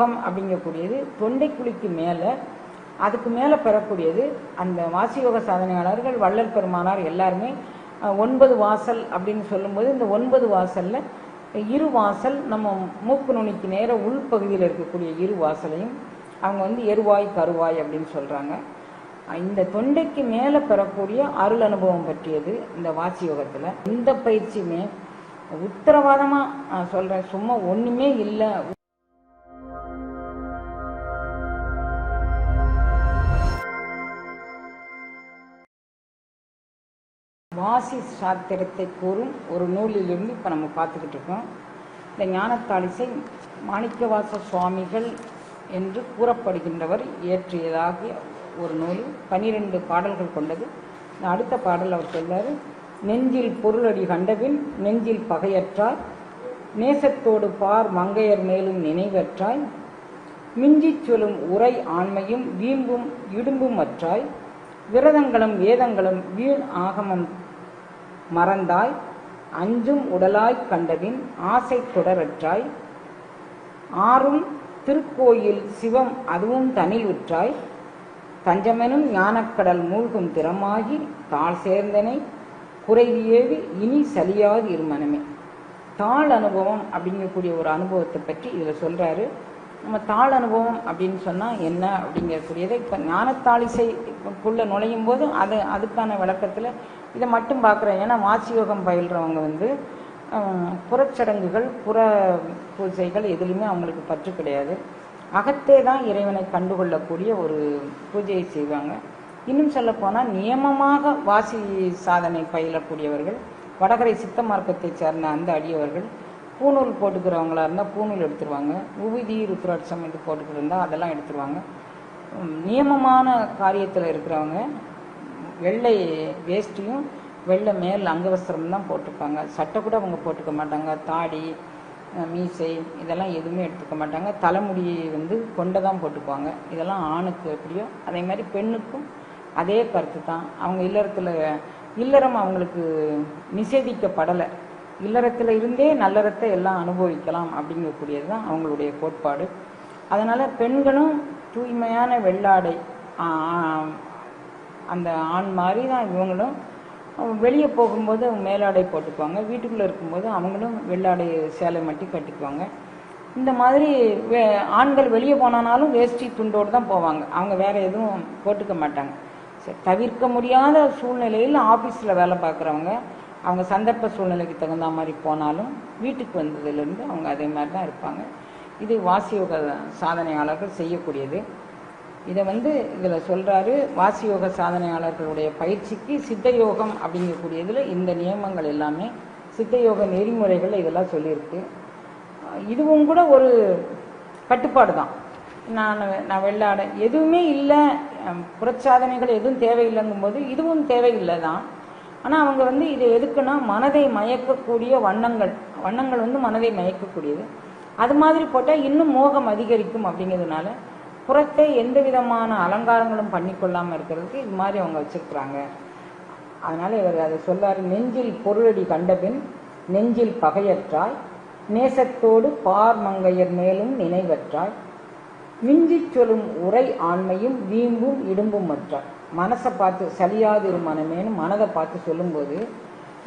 முகம் அப்படிங்கக்கூடியது தொண்டைக்குழிக்கு மேலே அதுக்கு மேலே பெறக்கூடியது அந்த வாசி யோக சாதனையாளர்கள் வள்ளல் பெருமானார் எல்லாருமே ஒன்பது வாசல் அப்படின்னு சொல்லும்போது இந்த ஒன்பது வாசலில் இரு வாசல் நம்ம மூக்கு நுனிக்கு நேர உள்பகுதியில் இருக்கக்கூடிய இரு வாசலையும் அவங்க வந்து எருவாய் கருவாய் அப்படின்னு சொல்கிறாங்க இந்த தொண்டைக்கு மேலே பெறக்கூடிய அருள் அனுபவம் பற்றியது இந்த வாசி யோகத்தில் இந்த பயிற்சியுமே உத்தரவாதமாக சொல்கிறேன் சும்மா ஒன்றுமே இல்லை. மாசி சாத்திரத்தை கூறும் ஒரு நூலிலிருந்து இப்போ நம்ம பார்த்துக்கிட்டு இருக்கோம். இந்த ஞானத்தாளிசை மாணிக்கவாச சுவாமிகள் என்று கூறப்படுகின்றவர் இயற்றியதாகிய ஒரு நூலில் பனிரெண்டு பாடல்கள் கொண்டது. இந்த அடுத்த பாடல் அவர் சொல்றாரு நெஞ்சில் பொருளடி கண்டபின் நெஞ்சில் பகையற்றாய் நேசத்தோடு பார் மங்கையர் மேலும் நினைவற்றாய் மிஞ்சிச் சொல்லும் உரை ஆண்மையும் வீம்பும் இடும்பும் அற்றாய் விரதங்களும் வேதங்களும் வீண் ஆகமம் மறந்தாய் அஞ்சும் உடலாய்க் கண்டபின் ஆசை தொடரற்றாய் ஆறும் திருக்கோயில் சிவம் அதுவும் தனில் உற்றாய் தஞ்சமெனும் ஞானக்கடல் மூழ்கும் திறமாகி தாழ் சேர்ந்தனை குறைவியேவி இனி சலியாது இருமனமே. தாழ் அனுபவம் அப்படிங்கக்கூடிய ஒரு அனுபவத்தை பற்றி இதில் சொல்கிறாரு நம்ம தாழ் அனுபவம் அப்படின்னு சொன்னால் என்ன அப்படிங்கக்கூடியதை இப்போ ஞானத்தாளிசைக்குள்ளே நுழையும் போது அது அதுக்கான விளக்கத்தில் இதை மட்டும் பார்க்குறேன். ஏன்னா வாசி யோகம் பயில்றவங்க வந்து புறச்சடங்குகள் புற பூஜைகள் எதுலையுமே அவங்களுக்கு பற்று கிடையாது. அகத்தே தான் இறைவனை கண்டுகொள்ளக்கூடிய ஒரு பூஜையை செய்வாங்க. இன்னும் சொல்லப்போனால் நியமமாக வாசி சாதனை பயிலக்கூடியவர்கள் வடகரை சித்த மார்க்கத்தைச் சேர்ந்த அந்த அடியவர்கள் பூநூல் போட்டுக்கிறவங்களா இருந்தால் பூணூல் எடுத்துருவாங்க. உவிதி ருத்ராட்சம் இது போட்டுக்கிட்டு இருந்தால் அதெல்லாம் எடுத்துருவாங்க. நியமமான காரியத்தில் இருக்கிறவங்க வெள்ளை வேஷ்டியும் வெள்ளை மேல் அங்கவஸ்திரம் தான் போட்டிருப்பாங்க. சட்டை கூட அவங்க போட்டுக்க மாட்டாங்க. தாடி மீசை இதெல்லாம் எதுவுமே எடுத்துக்க மாட்டாங்க. தலைமுடி வந்து கொண்டை தான் போட்டுக்குவாங்க. இதெல்லாம் ஆணுக்கு எப்படியோ அதே மாதிரி பெண்ணுக்கும் அதே கருத்து தான். அவங்க இல்லறத்தில் இல்லறம் அவங்களுக்கு நிஷேதிக்கப்படலை. இல்லறத்தில் இருந்தே நல்லறத்தை எல்லாம் அனுபவிக்கலாம் அப்படிங்கக்கூடியது தான் அவங்களுடைய கோட்பாடு. அதனால் பெண்களும் தூய்மையான வெள்ளாடை அந்த ஆண் மாதிரி தான் இவங்களும் வெளியே போகும்போது அவங்க மேலாடை போட்டுக்குவாங்க வீட்டுக்குள்ளே இருக்கும்போது அவங்களும் வெள்ளாடை சேலை மட்டும் கட்டிக்குவாங்க. இந்த மாதிரி வே ஆண்கள் வெளியே போனானாலும் வேஷ்டி துண்டோடு தான் போவாங்க. அவங்க வேறு எதுவும் போட்டுக்க மாட்டாங்க. சரி தவிர்க்க முடியாத சூழ்நிலையில் ஆஃபீஸில் வேலை பார்க்குறவங்க அவங்க சந்தர்ப்ப சூழ்நிலைக்கு தகுந்த மாதிரி போனாலும் வீட்டுக்கு வந்ததுலேருந்து அவங்க அதே மாதிரி தான் இருப்பாங்க. இது வாசியோக சாதனையாளர்கள் செய்யக்கூடியது. இதை வந்து இதில் சொல்கிறாரு வாசியோக சாதனையாளர்களுடைய பயிற்சிக்கு சித்த யோகம் அப்படிங்கக்கூடியதில் இந்த நியமங்கள் எல்லாமே சித்த யோக நெறிமுறைகள் இதெல்லாம் சொல்லியிருக்கு. இதுவும் கூட ஒரு கட்டுப்பாடு தான். நான் நான் வெள்ளாட எதுவுமே இல்லை புறச்சாதனைகள் எதுவும் தேவையில்லைங்கும்போது இதுவும் தேவையில்லை தான். ஆனால் அவங்க வந்து இது எதுக்குன்னா மனதை மயக்கக்கூடிய வண்ணங்கள் வண்ணங்கள் வந்து மனதை மயக்கக்கூடியது. அது மாதிரி போட்டால் இன்னும் மோகம் அதிகரிக்கும் அப்படிங்கிறதுனால புறத்தை எந்த விதமான அலங்காரங்களும் பண்ணிக்கொள்ளாமல் இருக்கிறதுக்கு இது மாதிரி அவங்க வச்சுருக்குறாங்க. அதனால் இவர் அதை சொல்லாரு. நெஞ்சில் பொருளடி கண்டபின் நெஞ்சில் பகையற்றாய் நேசத்தோடு பார் மங்கையர் மேலும் நினைவற்றாய். மிஞ்சிச் சொல்லும் உரை ஆண்மையும் வீம்பும் இடும்பும் அற்றாய் மனசை பார்த்து சலியாதிரு மனமேனு மனதை பார்த்து சொல்லும்போது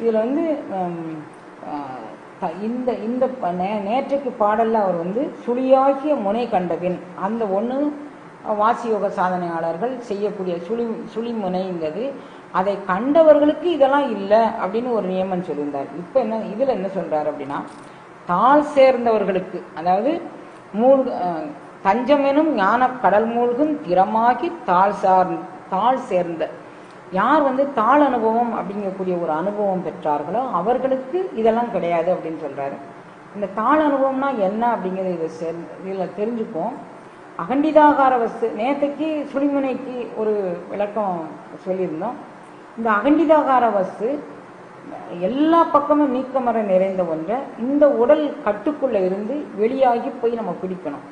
இதில் வந்து இந்த இந்த நே- நேற்றைக்கு பாடலில் அவர் வந்து சுழியாகிய முனை கண்டபின் அந்த ஒன்று வாசியோக சாதனையாளர்கள் செய்யக்கூடிய சுழி சுழிமுனைங்கிறது அதை கண்டவர்களுக்கு இதெல்லாம் இல்லை அப்படின்னு ஒரு நியமம் சொல்லியிருந்தார். இப்போ என்ன இதில் என்ன சொல்கிறார் அப்படின்னா தாள் சேர்ந்தவர்களுக்கு அதாவது மூழ் தஞ்சமெனும் ஞான கடல் மூழ்கும் திறமாகி தாழ் சார் தாழ் சேர்ந்த யார் வந்து தாழ் அனுபவம் அப்படிங்கக்கூடிய ஒரு அனுபவம் பெற்றார்களோ அவர்களுக்கு இதெல்லாம் கிடையாது அப்படின்னு சொல்றாரு. இந்த தாழ் அனுபவம்னா என்ன அப்படிங்கிறது இதை செ இதில் தெரிஞ்சுப்போம். அகண்டிதாகார வஸ்து நேத்தைக்கு சுழிமுனைக்கு ஒரு விளக்கம் சொல்லியிருந்தோம். இந்த அகண்டிதாகார வஸ்து எல்லா பக்கமும் நீக்கமர நிறைந்த ஒன்றை. இந்த உடல் கட்டுக்குள்ளே இருந்து வெளியாகி போய் நம்ம பிடிக்கணும்.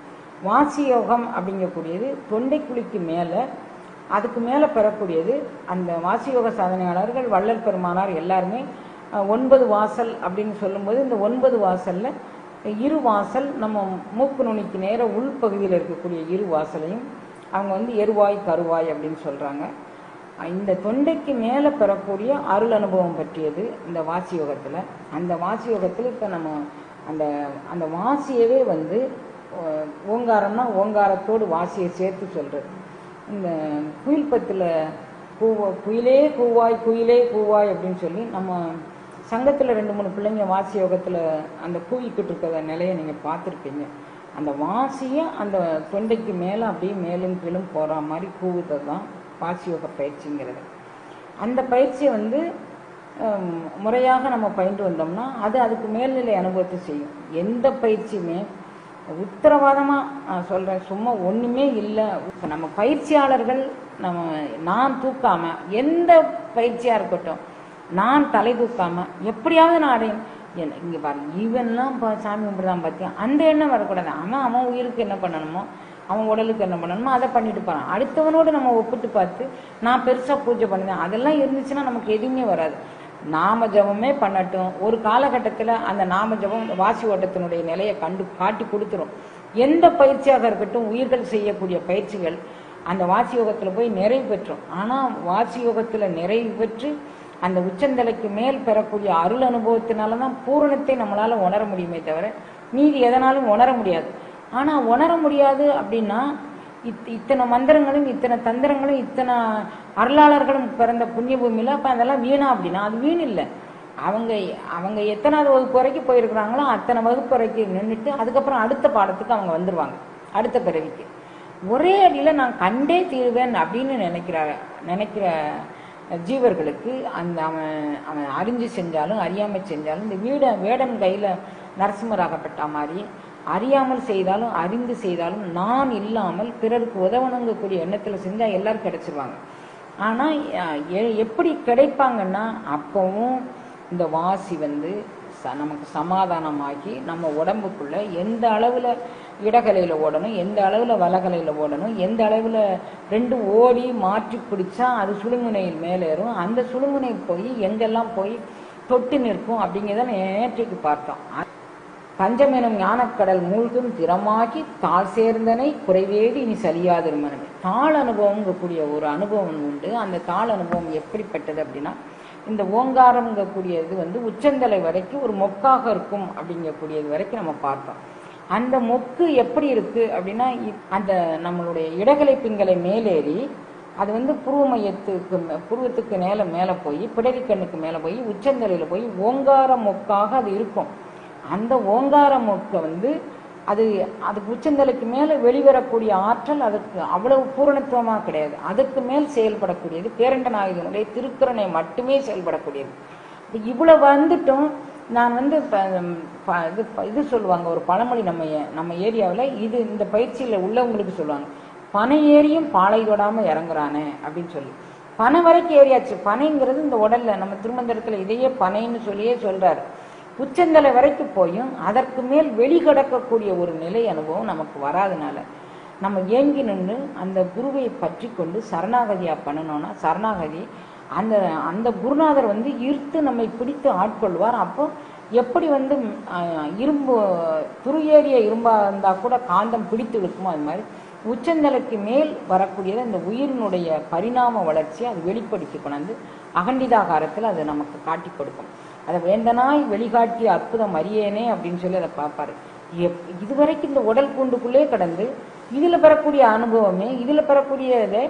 வாசி யோகம் அப்படிங்கக்கூடியது தொண்டைக்குழிக்கு மேலே அதுக்கு மேலே பெறக்கூடியது அந்த வாசியோக சாதனையாளர்கள் வள்ளல் பெருமானார் எல்லாருமே ஒன்பது வாசல் அப்படின்னு சொல்லும்போது இந்த ஒன்பது வாசலில் இரு வாசல் நம்ம மூக்கு நுனிக்கு நேர உள்பகுதியில் இருக்கக்கூடிய இரு வாசலையும் அவங்க வந்து எருவாய் கருவாய் அப்படின்னு சொல்கிறாங்க இந்த தொண்டைக்கு மேலே பெறக்கூடிய அருள் அனுபவம் பற்றியது இந்த வாசி யோகத்தில் அந்த வாசி யோகத்தில் இப்போ நம்ம அந்த அந்த வாசியவே வந்து ஓங்காரம்னா ஓங்காரத்தோடு வாசியை சேர்த்து சொல்கிறது இந்த குயில் பத்தில் பூவா குயிலே பூவாய் குயிலே பூவாய் அப்படின்னு சொல்லி நம்ம சங்கத்தில் ரெண்டு மூணு பிள்ளைங்க வாசி யோகத்தில் அந்த கூவிக்கிட்டு இருக்கிற நிலையை நீங்கள் பார்த்துருப்பீங்க. அந்த வாசியை அந்த தொண்டைக்கு மேலே அப்படியே மேலும் கீழும் போகிற மாதிரி கூவுறது தான் வாசி யோக பயிற்சிங்கிறது. அந்த பயிற்சியை வந்து முறையாக நம்ம பயின்று வந்தோம்னா அது அதுக்கு மேல்நிலை அனுபவத்தை செய்யும். எந்த பயிற்சியுமே உத்தரவாதமாக நான் சொல்கிறேன் சும்மா ஒன்றுமே இல்லை. இப்போ நம்ம பயிற்சியாளர்கள் நம்ம நான் தூக்காம எந்த பயிற்சியாக இருக்கட்டும் நான் தலை தூக்காமல் எப்படியாவது நான் அடையும். என்ன இங்கே பாருங்க இவன்லாம் பா சாமி கும்பிடுதான் பார்த்தியா அந்த எண்ணம் வரக்கூடாது. அவன் அவன் உயிருக்கு என்ன பண்ணணுமோ அவன் உடலுக்கு என்ன பண்ணணுமோ அதை பண்ணிட்டு போகிறான் அடுத்தவனோடு நம்ம ஒப்பிட்டு பார்த்து நான் பெருசாக பூஜை பண்ணுவேன். அதெல்லாம் இருந்துச்சுன்னா நமக்கு எதுவுமே வராது. நாம ஜபமே பண்ணட்டும். ஒரு காலகட்டத்தில் அந்த நாம ஜபம் வாசி ஓட்டத்தினுடைய நிலையை கண்டு காட்டி கொடுத்துரும். எந்த பயிற்சியாக இருக்கட்டும் உயிர்கள் செய்யக்கூடிய பயிற்சிகள் அந்த வாசி யோகத்தில் போய் நிறைவு பெற்றோம். ஆனால் வாசி யோகத்தில் நிறைவு பெற்று அந்த உச்சந்தலைக்கு மேல் பெறக்கூடிய அருள் அனுபவத்தினால தான் பூரணத்தை நம்மளால் உணர முடியுமே தவிர மீதி எதனாலும் உணர முடியாது. ஆனால் உணர முடியாது அப்படின்னா இத் இத்தனை மந்திரங்களும் இத்தனை தந்திரங்களும் இத்தனை அருளாளர்களும் பிறந்த புண்ணிய பூமியில் அப்போ அதெல்லாம் வீணா அப்படின்னா அது வீண் இல்லை. அவங்க அவங்க எத்தனாவது வகுப்பு வரைக்கும் போயிருக்கிறாங்களோ அத்தனை வகுப்பு வரைக்கும் நின்றுட்டு அதுக்கப்புறம் அடுத்த பாடத்துக்கு அவங்க வந்துடுவாங்க அடுத்த பிறவிக்கு. ஒரே அடியில் நான் கண்டே தீருவேன் அப்படின்னு நினைக்கிற நினைக்கிற ஜீவர்களுக்கு அந்த அவன் அவன் அறிஞ்சு செஞ்சாலும் அறியாமல் செஞ்சாலும் இந்த வீட வேடன் கையில் நரசிம்மராகப்பட்ட மாதிரி அறியாமல் செய்தாலும் அறிந்து செய்தாலும் நான் இல்லாமல் பிறருக்கு உதவணுங்கக்கூடிய எண்ணத்தில் செஞ்சால் எல்லாரும் கிடைச்சிருவாங்க. ஆனால் எப்படி கிடைப்பாங்கன்னா அப்பவும் இந்த வாசி வந்து ச- நமக்கு சமாதானமாகி நம்ம உடம்புக்குள்ளே எந்த அளவில் இடகலையில் ஓடணும் எந்த அளவில் வலகலையில் ஓடணும் எந்த அளவில் ரெண்டு ஓடி மாற்றி பிடிச்சா அது சுழுமுனையில் மேலேறும் அந்த சுழுமுனை போய் எங்கெல்லாம் போய் தொட்டு நிற்கும் அப்படிங்கிறத நேற்றைக்கு பார்த்தோம். தஞ்சமெனும் ஞானக்கடல் மூழ்கும் திறமாகி தாழ் சேர்ந்தனை குறைவேதி இனி சலியாதிருமனமே தாழ் அனுபவங்கக்கூடிய ஒரு அனுபவம் உண்டு. அந்த தாழ் அனுபவம் எப்படிப்பட்டது அப்படின்னா இந்த ஓங்காரங்கக்கூடியது வந்து உச்சந்தலை வரைக்கும் ஒரு மொக்காக இருக்கும் அப்படிங்கக்கூடியது வரைக்கும் நம்ம பார்த்தோம். அந்த மொக்கு எப்படி இருக்கு அப்படின்னா அந்த நம்மளுடைய இடகலை பிங்களை மேலேறி அது வந்து புருவ மையத்துக்கு மே- புருவத்துக்கு மேலே மேலே போய் பிடரிக்கண்ணுக்கு மேலே போய் உச்சந்தலையில் போய் ஓங்கார மொக்காக அது இருக்கும். அந்த ஓங்கார மூக்க வந்து அது அதுக்கு உச்சந்தலைக்கு மேலே வெளிவரக்கூடிய ஆற்றல் அதுக்கு அவ்வளவு பூரணத்துவமாக கிடையாது. அதுக்கு மேல் செயல்படக்கூடியது பேரண்ட நாயகனுடைய திருக்குறனை மட்டுமே செயல்படக்கூடியது. இவ்வளோ இவ்வளவு வந்துட்டும் நான் வந்து ப- ப- இது ப- இது சொல்லுவாங்க ஒரு பழமொழி நம்ம நம்ம ஏரியாவில் இது இந்த பயிற்சியில் உள்ளவங்களுக்கு சொல்லுவாங்க. பனை ஏறியும் பாலை தொடாமல் இறங்குறானே அப்படின்னு சொல்லி. பனை வரைக்கும் ஏறியாச்சு. பனைங்கிறது இந்த உடலில் நம்ம திருமந்திரத்தில் இதையே பனைன்னு சொல்லியே சொல்கிறாரு உச்சந்தலை வரைக்கும் போயும் அதற்கு மேல் வெளிகடக்கக்கூடிய ஒரு நிலை அனுபவம் நமக்கு வராதனால நம்ம ஏங்கி நின்று அந்த குருவை பற்றி கொண்டு சரணாகதியாக பண்ணணும்னா சரணாகதி அந்த அந்த குருநாதர் வந்து ஈர்த்து நம்மை பிடித்து ஆட்கொள்வார். அப்போ எப்படி வந்து இரும்பு துருயேறிய இரும்பாக இருந்தால் கூட காந்தம் பிடித்து இழுக்குமோ அது மாதிரி உச்சந்தலைக்கு மேல் வரக்கூடியது அந்த உயிரினுடைய பரிணாம வளர்ச்சியை அது வெளிப்படுத்தி கொண்டாந்து அகண்டிதாகாரத்தில் அது நமக்கு காட்டி கொடுக்கும். அதை வேண்டனாய் வெளிகாட்டிய அற்புதம் அறியேனே அப்படின்னு சொல்லி அதை பார்ப்பாரு. எப் இதுவரைக்கும் இந்த உடல் கூண்டுக்குள்ளே கடந்து இதில் பெறக்கூடிய அனுபவமே இதில் பெறக்கூடியதே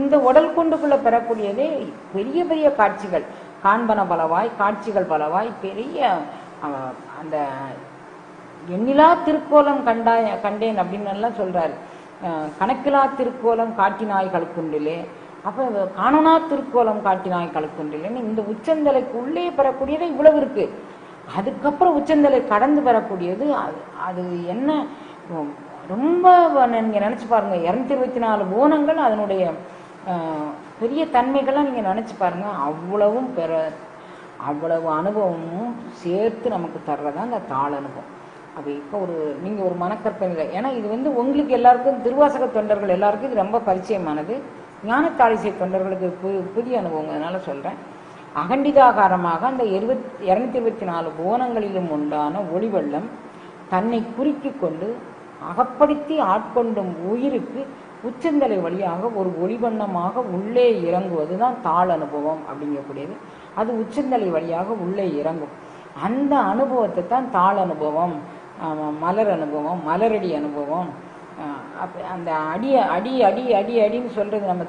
இந்த உடல் கூண்டுக்குள்ளே பெறக்கூடியதே பெரிய பெரிய காட்சிகள். காண்பன பலவாய் காட்சிகள் பலவாய் பெரிய அந்த எண்ணிலா திருக்கோலம் கண்டாய் கண்டேன் அப்படின்னு எல்லாம் சொல்றாரு. கணக்கிலா திருக்கோலம் காட்டினாய் குண்டிலே அப்ப காணனா திருக்கோலம் காட்டினாய் கலக்குன்றில்லைன்னு இந்த உச்சந்தலைக்கு உள்ளே பெறக்கூடியது இவ்வளவு இருக்கு. அதுக்கப்புறம் உச்சந்தலை கடந்து பெறக்கூடியது அது அது என்ன? ரொம்ப நீங்கள் நீங்க நினைச்சு பாருங்க இரநூத்தி இருபத்தி நாலு ஓனங்கள் அதனுடைய பெரிய தன்மைகள்லாம் நீங்க நினைச்சு பாருங்க அவ்வளவும் பெற அவ்வளவு அனுபவமும் சேர்த்து நமக்கு தர்றதா அந்த தாள் அனுபவம். அப்போ இப்போ ஒரு நீங்கள் ஒரு மனக்கற்பனை ஏன்னா இது வந்து உங்களுக்கு எல்லாருக்கும் திருவாசக தொண்டர்கள் எல்லாருக்கும் இது ரொம்ப பரிச்சயமானது. ஞானத்தாளிசை தொண்டர்களுக்கு பு புதிய அனுபவம் சொல்கிறேன் அகண்டிதாகாரமாக அந்த இருபத் இரநூத்தி இருபத்தி நாலு புவனங்களிலும் உண்டான ஒளிவெள்ளம் தன்னை குறுக்கி கொண்டு அகப்படுத்தி ஆட்கொண்டும் உயிருக்கு உச்சந்தலை வழியாக ஒரு ஒளிவண்ணமாக உள்ளே இறங்குவது தான் தாள் அனுபவம் அப்படிங்கக்கூடியது. அது உச்சந்தலை வழியாக உள்ளே இறங்கும். அந்த அனுபவத்தை தான் தாள் அனுபவம் மலர் அனுபவம் மலரடி அனுபவம் அப்ப அந்த அடி அடி அடி அடி அடின்னு சொல்றது நம்ம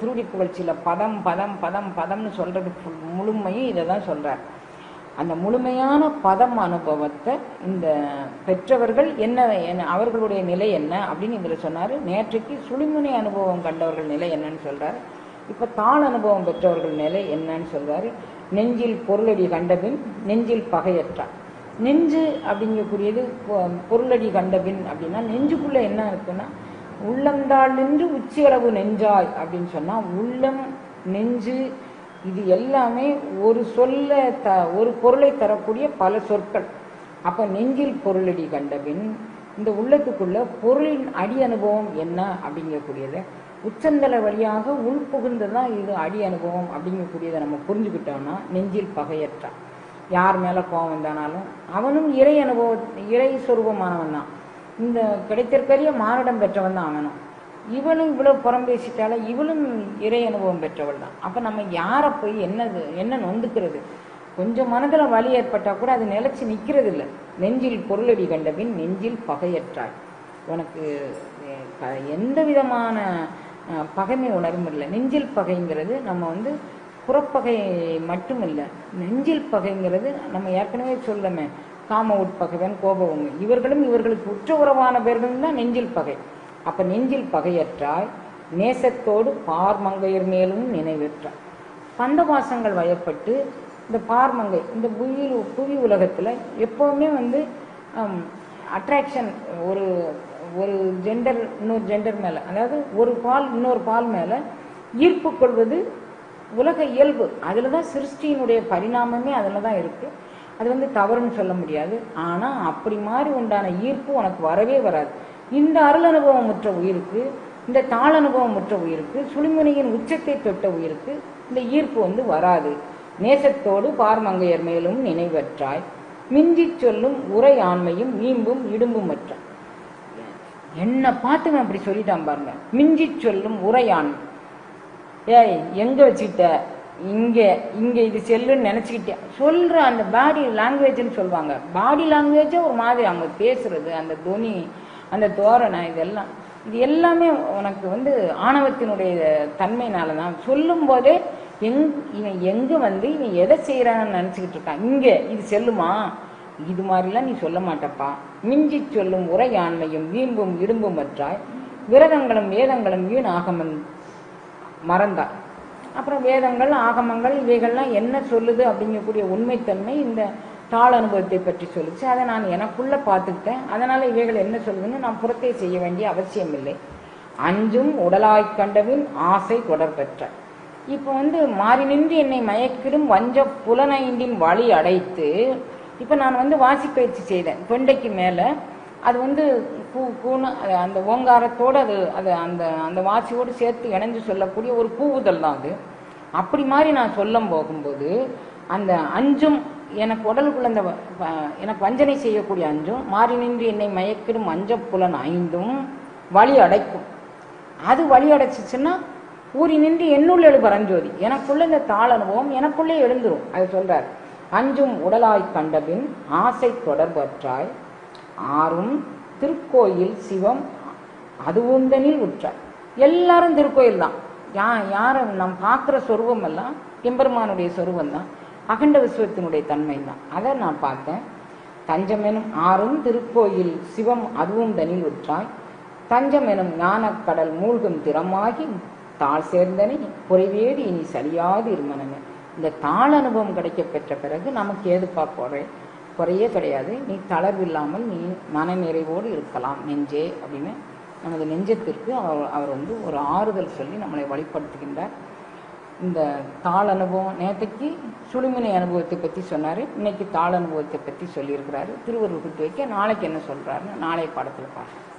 திருடி புகழ்ச்சியில் பதம் பதம் பதம் பதம்னு சொல்றது முழுமையும் இதை தான் சொல்றார். அந்த முழுமையான பதம் அனுபவத்தை இந்த பெற்றவர்கள் என்ன என்ன அவர்களுடைய நிலை என்ன அப்படின்னு இதில் சொன்னார். நேற்றைக்கு சுழிமுனை அனுபவம் கண்டவர்கள் நிலை என்னன்னு சொல்கிறார் இப்போ தாள் அனுபவம் பெற்றவர்கள் நிலை என்னன்னு சொல்கிறார் நெஞ்சில் பொருளடி கண்டபின் நெஞ்சில் பகையற்றார் நெஞ்சு அப்படிங்கக்கூடியது பொருளடி கண்டபின் அப்படின்னா நெஞ்சுக்குள்ள என்ன இருக்குன்னா உள்ளந்தாள் நின்று உச்சியளவு நெஞ்சாய் அப்படின்னு சொன்னா உள்ளம் நெஞ்சு இது எல்லாமே ஒரு சொல்ல த ஒரு பொருளை தரக்கூடிய பல சொற்கள். அப்ப நெஞ்சில் பொருளடி கண்டபின் இந்த உள்ளத்துக்குள்ள பொருளின் அடி அனுபவம் என்ன அப்படிங்கக்கூடியதை உச்சந்தல வழியாக உள் தான் இது அடி அனுபவம் அப்படிங்கக்கூடியதை நம்ம புரிஞ்சுக்கிட்டோம்னா நெஞ்சில் பகையற்றான் யார் மேலே கோபம் வந்தானாலும் அவனும் இறை அனுபவ இறை சுரூபமானவன் தான். இந்த கிடைத்திருக்கிற மானிடம் பெற்றவன் தான் அவனும். இவளும் இவ்வளோ புறம் பேசிட்டால இவளும் இறை அனுபவம் பெற்றவள் தான். அப்போ நம்ம யாரை போய் என்னது என்ன நொந்துக்கிறது? கொஞ்சம் மனதில் வலி ஏற்பட்டால் கூட அது நிலச்சி நிற்கிறது இல்லை நெஞ்சில் பொருளடி கண்டபின் நெஞ்சில் பகையற்றாள் உனக்கு எந்த விதமான பகைமை உணர்வும் இல்லை. நெஞ்சில் பகைங்கிறது நம்ம வந்து புறப்பகை மட்டும் இல்லை நெஞ்சில் பகைங்கிறது நம்ம ஏற்கனவே சொல்லமே. காம உட்பகைவன் கோபவங்க. இவர்களும் இவர்களுக்கு உற்ற உறவான பேர்களும் தான் நெஞ்சில் பகை. அப்போ நெஞ்சில் பகையற்றாய் நேசத்தோடு பார்மங்கையர் மேலும் நினைவற்றாய் பந்தவாசங்கள் வயப்பட்டு இந்த பார்மங்கை இந்த புவி புவி உலகத்தில் எப்போவுமே வந்து அட்ராக்ஷன் ஒரு ஒரு ஜெண்டர் இன்னொரு ஜெண்டர் மேலே அதாவது ஒரு பால் இன்னொரு பால் மேலே ஈர்ப்பு கொள்வது உலக இயல்பு. அதில் தான் சிருஷ்டியினுடைய பரிணாமமே அதில் தான் இருக்குது அது வந்து தவறுன்னு சொல்ல முடியாது. ஆனால் அப்படி மாதிரி உண்டான ஈர்ப்பு உனக்கு வரவே வராது. இந்த அருள் அனுபவம் முற்ற உயிருக்கு இந்த தாள் அனுபவம் முற்ற உயிருக்கு சுழிமுனையின் உச்சத்தை தொட்ட உயிருக்கு இந்த ஈர்ப்பு வந்து வராது. நேசத்தோடு பார்மங்கையர் மேலும் நினைவற்றாய். மிஞ்சி சொல்லும் உரை ஆண்மையும் மீம்பும் இடும்பும் மற்ற. என்னை பார்த்து அப்படி சொல்லிட்டான் பாருங்க. மிஞ்சிச் சொல்லும் உரையாண்மை ஏய் எங்க வச்சுக்கிட்ட? இங்க இங்க இது செல்லுன்னு நினைச்சுக்கிட்டேன் சொல்ற அந்த பாடி லாங்குவேஜ்னு சொல்லுவாங்க. பாடி லாங்குவேஜே ஒரு மாதிரி அவங்க பேசுறது அந்த துணி அந்த தோரணை இதெல்லாம். இது எல்லாமே உனக்கு வந்து ஆணவத்தினுடைய தன்மையினால தான் சொல்லும் போதே எங் இவன் எங்க வந்து இவன் எதை செய்யறான்னு நினைச்சுக்கிட்டு இருக்கான். இங்க இது செல்லுமா? இது மாதிரிலாம் நீ சொல்ல மாட்டப்பா. மிஞ்சி சொல்லும் உரையாண்மையும் வீம்பும் இடும்பும் அற்றாய் விரதங்களும் வேதங்களும் வீண் ஆகமன் மறந்தார் அப்புறம் வேதங்கள் ஆகமங்கள் இவைகள்லாம் என்ன சொல்லுது அப்படிங்கக்கூடிய உண்மைத்தன்மை இந்த தாள் அனுபவத்தை பற்றி சொல்லிச்சு. அதை நான் எனக்குள்ள பார்த்துக்கிட்டேன். அதனால இவைகள் என்ன சொல்லுதுன்னு நான் புறத்தே செய்ய வேண்டிய அவசியம் இல்லை அஞ்சும் உடலாய்க் கண்டவின் ஆசை தொடர்பெற்ற. இப்போ வந்து மாறி நின்று என்னை மயக்கிடும் வஞ்ச புலனைந்தின் வழி அடைத்து இப்போ நான் வந்து வாசிப்பயிற்சி செய்தேன். தொண்டைக்கு மேலே அது வந்து பூ கூன்னு அந்த ஓங்காரத்தோடு அது அது அந்த அந்த வாசியோடு சேர்த்து இணைஞ்சு சொல்லக்கூடிய ஒரு பூவுதல் தான் அது. அப்படி மாதிரி நான் சொல்லம் போகும்போது அந்த அஞ்சும் எனக்கு உடலுக்குள்ள அந்த எனக்கு வஞ்சனை செய்யக்கூடிய அஞ்சும் மாறி நின்று என்னை மயக்கிடும் மஞ்சப்புலன் ஐந்தும் வழி அடைக்கும். அது வழி அடைச்சிச்சுன்னா ஊறி நின்று என்னுள் எழு பரஞ்சோதி. எனக்குள்ள இந்த தாள் அனுபவம் எனக்குள்ளே எழுந்துரும். அது சொல்றார் அஞ்சும் உடலாய் கண்டபின் ஆசை தொடர்பற்றாய் ஆறும் திருக்கோயில் சிவம் அதுவுந்தனில் உற்றார். எல்லாரும் திருக்கோயில் தான். யா யாரும் நாம் பார்க்குற சொருவம் எல்லாம் எம்பெருமானுடைய சொருவம் தான். அகண்ட விஸ்வத்தினுடைய தன்மை தான். அதை நான் பார்த்தேன். தஞ்சம் எனும் ஆறும் திருக்கோயில் சிவம் அதுவும் தனில் உற்றாய் தஞ்சம் எனும் ஞானக் கடல் மூழ்கும் திறமாகி தாழ் சேர்ந்தனை குறைவேடு இனி சரியாது இருமனங்க இந்த தாழ் அனுபவம் கிடைக்க பெற்ற பிறகு நமக்கு ஏதுப்பா குறை குறையே கிடையாது. நீ தளர்வில்லாமல் நீ மன நிறைவோடு இருக்கலாம் நெஞ்சே அப்படின்னு நமது நெஞ்சத்திற்கு அவர் அவர் வந்து ஒரு ஆறுதல் சொல்லி நம்மளை வழிபடுத்துகின்றார். இந்த தாள் அனுபவம் நேற்றைக்கு சுழுமினை அனுபவத்தை பற்றி சொன்னார். இன்னைக்கு தாள் அனுபவத்தை பற்றி சொல்லியிருக்கிறாரு. திருவருள் குத்து வைக்க நாளைக்கு என்ன சொல்கிறாருன்னு நாளைய படத்தில் பார்க்கலாம்